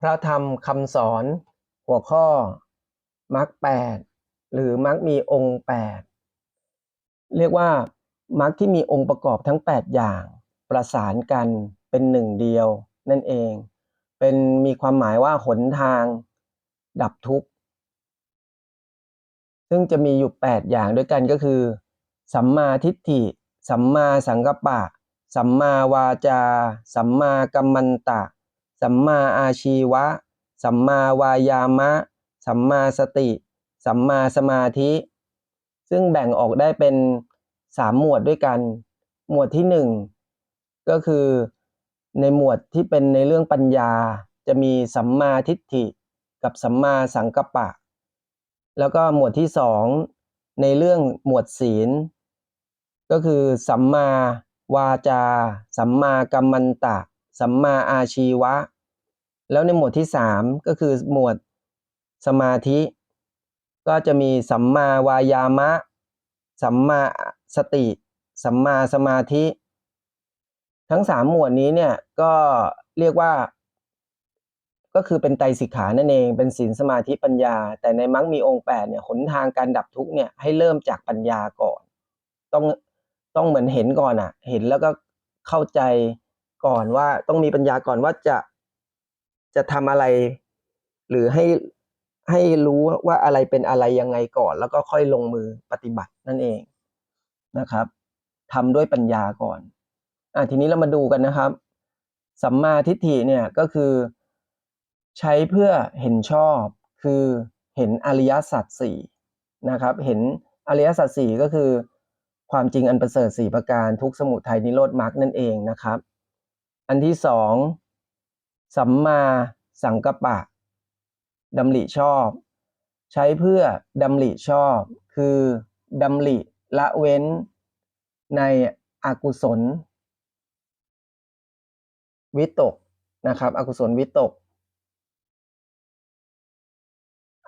พระธรรมคำสอนหัวข้อมรรคแปดหรือมรรคมีองค์แปดเรียกว่ามรรคที่มีองค์ประกอบทั้งแปดอย่าง ประสานกันเป็นหนึ่งเดียว นั่นเอง เป็นมีความหมายว่าหนทาง ดับทุกข์ ซึ่งจะมีอยู่แปดอย่างด้วยกันก็คือ สัมมาทิฏฐิ สัมมาสังกัปปะ สัมมาวาจา สัมมากัมมันตะ สัมมาอาชีวะ สัมมาวายามะ สัมมาสติ สัมมาสมาธิ ซึ่งแบ่งออกได้เป็นสามหมวดด้วยกัน หมวดที่หนึ่งก็คือในหมวดที่เป็นในเรื่องปัญญาจะมีสัมมาทิฏฐิ กับสัมมาสังกัปปะ แล้วก็หมวดที่สองในเรื่องหมวดศีล ก็คือสัมมาวาจา สัมมากัมมันตะ สัมมาอาชีวะ แล้วในหมวดที่สามก็คือหมวดสมาธิ ก็จะมีสัมมาวายามะ สัมมาสติ สัมมาสมาธิ ทั้งสามหมวดนี้เนี่ยก็เรียกว่า ก็คือเป็นไตรสิกขานั่นเอง เป็นศีลสมาธิปัญญา แต่ในมรรคมีองค์แปดเนี่ยหนทางการดับทุกเนี่ยให้เริ่มจากปัญญาก่อน ต้องต้องเหมือนเห็นก่อนอะ เห็นแล้วก็เข้าใจ ก่อนว่าต้องมีปัญญาก่อนว่าจะจะทำอะไร หรือให้ให้รู้ว่าอะไรเป็นอะไรยังไงก่อน แล้วก็ค่อยลงมือปฏิบัตินั่นเองนะครับทำด้วยปัญญาก่อนอะทีนี้เรามาดูกันนะครับ สัมมาทิฏฐิเนี่ยก็คือ ใช้เพื่อเห็นชอบ คือเห็นอริยสัจสี่นะครับ เห็นอริยสัจสี่ก็คือความจริงอันประเสริฐสี่ประการทุกสมุทัยนิโรธมรรคนั่นเองนะครับ อันที่สองสัมมาสังกัปปะดำริชอบ ใช้เพื่อดำริชอบ คือดำริละเว้นในอกุศล วิตกนะครับ อกุศลวิตก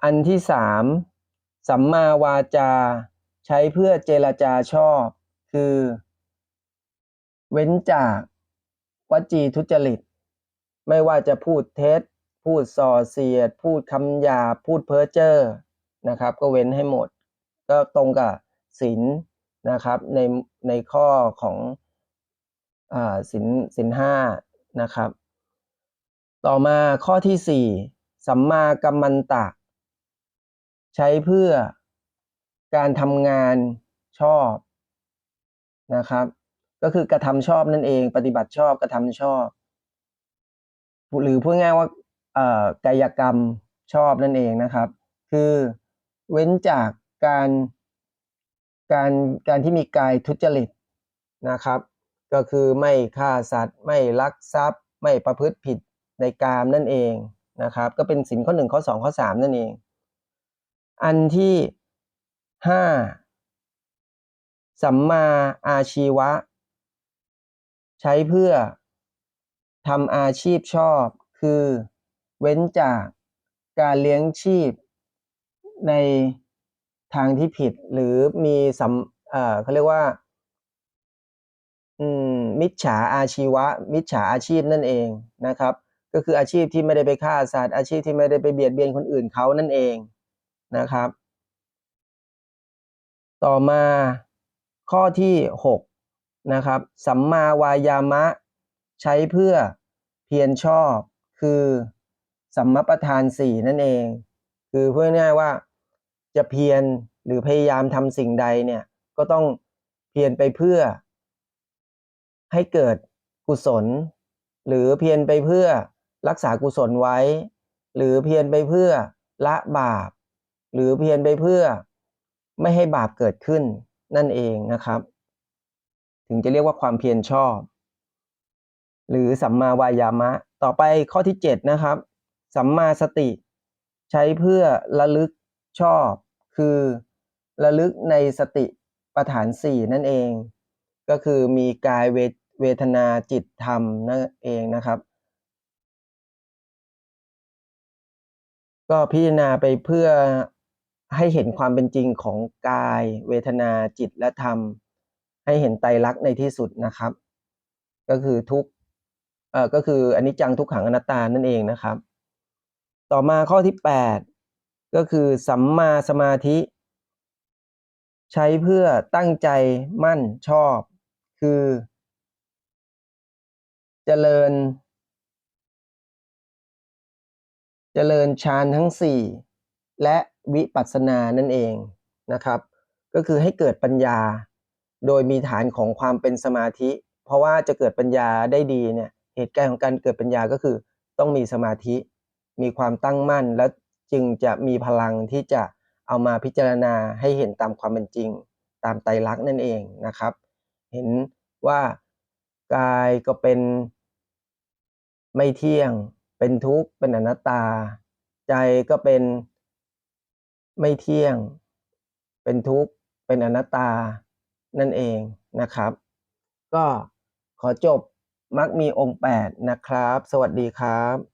อันที่สามสัมมาวาจา ใช้เพื่อเจรจาชอบ คือ เว้นจาก วจีทุจริต ไม่ว่าจะพูดเท็จ พูดส่อเสียด พูดคำหยาพูดเพ้อเจ้อนะครับ ก็เว้นให้หมด ก็ตรงกับศีลนะครับในในข้อของศีลศีลห้านะครับ ต่อมาข้อที่สี่สัมมากัมมันตะ ใช้เพื่อการทำงานชอบนะครับ ก็คือกระทำชอบนั่นเอง ปฏิบัติชอบกระทำชอบ หรือพูดง่ายว่าเอ่อกายกรรมชอบนั่นเองนะครับ คือเว้นจากการการการที่มีกายทุจริตนะครับ ก็คือไม่ฆ่าสัตว์ ไม่ลักทรัพย์ ไม่ประพฤติผิดในกามนั่นเองนะครับ ก็เป็นสินข้อหนึ่งข้อสองข้อสามนั่นเอง อันที่ห้าสัมมาอาชีวะ ใช้เพื่อทำอาชีพชอบ คือเว้นจากการเลี้ยงชีพในทางที่ผิดหรือมีสัมเขาเรียกว่ามมิจฉาอาชีวะ มิจฉาอาชีพนั่นเองนะครับ ก็คืออาชีพที่ไม่ได้ไปฆ่าสัตว์อาชีพที่ไม่ได้ไปเบียดเบียนคนอื่นเขานั่นเองนะครับ ต่อมาข้อที่หก นะครับสัมมาวายามะ ใช้เพื่อเพียรชอบคือสัมมประธานสี่นั่นเอง คือพูดง่ายว่าจะเพียรหรือพยายามทำสิ่งใดเนี่ยก็ต้องเพียรไปเพื่อ ให้เกิดกุศล หรือเพียรไปเพื่อรักษากุศลไว้ หรือเพียรไปเพื่อละบาป หรือเพียรไปเพื่อไม่ให้บาปเกิดขึ้นนั่นเองนะครับ ถึงจะเรียกว่าความเพียรชอบ หรือสัมมาวายามะ ต่อไปข้อที่เจ็ดนะครับ สัมมาสติ ใช้เพื่อระลึกชอบ คือระลึกในสติปัฏฐานสี่นั่นเอง ก็คือมีกายเวเวทนาจิตธรรมนั่นเองนะครับ ก็พิจารณาไปเพื่อให้เห็นความเป็นจริงของกาย เวทนาจิตและธรรม ให้เห็นไตรลักษณ์ในที่สุดนะครับ ก็คือทุกเอ่อก็คืออนิจจังทุกขังอนัตตานั่นเองนะครับ ต่อมาข้อที่ 8 ก็คือสัมมาสมาธิ ใช้เพื่อตั้งใจมั่นชอบ คือเจริญ เจริญฌานทั้ง 4 และวิปัสสนานั่นเองนะครับ ก็คือให้เกิดปัญญา โดยมีฐานของความเป็นสมาธิ เพราะว่าจะเกิดปัญญาได้ดีเนี่ยเหตุการณ์ของการเกิดปัญญาก็คือ ต้องมีสมาธิ มีความตั้งมั่น แล้วจึงจะมีพลังที่จะเอามาพิจารณาให้เห็นตามความเป็นจริง ตามไตรลักษณ์นั่นเองนะครับ เห็นว่ากายก็เป็นไม่เที่ยง เป็นทุกข์ เป็นอนัตตา ใจก็เป็นไม่เที่ยง เป็นทุกข์ เป็นอนัตตา นั่นเองนะครับ ก็ขอจบมักมีองค์ 8 นะครับ สวัสดีครับ